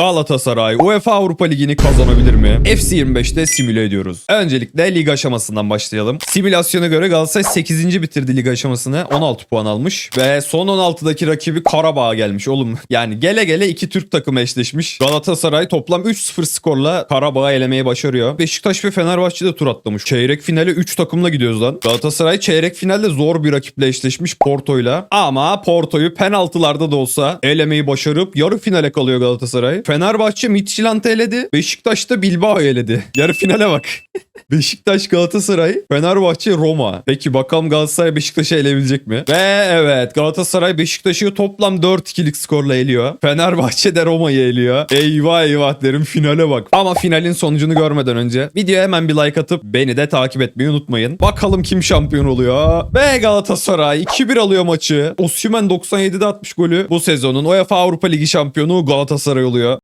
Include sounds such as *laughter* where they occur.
Galatasaray UEFA Avrupa Ligi'ni kazanabilir mi? FC25'te simüle ediyoruz. Öncelikle lig aşamasından başlayalım. Simülasyona göre Galatasaray 8. bitirdi lig aşamasını. 16 puan almış. Ve son 16'daki rakibi Karabağ'a gelmiş oğlum. Yani gele gele iki Türk takımı eşleşmiş. Galatasaray toplam 3-0 skorla Karabağ'ı elemeyi başarıyor. Beşiktaş ve Fenerbahçe de tur atlamış. Çeyrek finale 3 takımla gidiyoruz lan. Galatasaray çeyrek finalde zor bir rakiple eşleşmiş Porto'yla. Ama Porto'yu penaltılarda da olsa elemeyi başarıp yarı finale kalıyor Galatasaray. Fenerbahçe Midtjylland'ı eledi. Beşiktaş da Bilbao'yu eledi. Yarı finale bak. *laughs* Beşiktaş Galatasaray, Fenerbahçe Roma. Peki bakalım Galatasaray Beşiktaş'ı elebilecek mi? Ve evet Galatasaray Beşiktaş'ı toplam 4-2'lik skorla eliyor. Fenerbahçe de Roma'yı eliyor. Eyvah eyvah derim finale bak. Ama finalin sonucunu görmeden önce videoya hemen bir like atıp beni de takip etmeyi unutmayın. Bakalım kim şampiyon oluyor. Ve Galatasaray 2-1 alıyor maçı. Osimhen 97'de atmış golü. Bu sezonun UEFA Avrupa Ligi şampiyonu Galatasaray oluyor.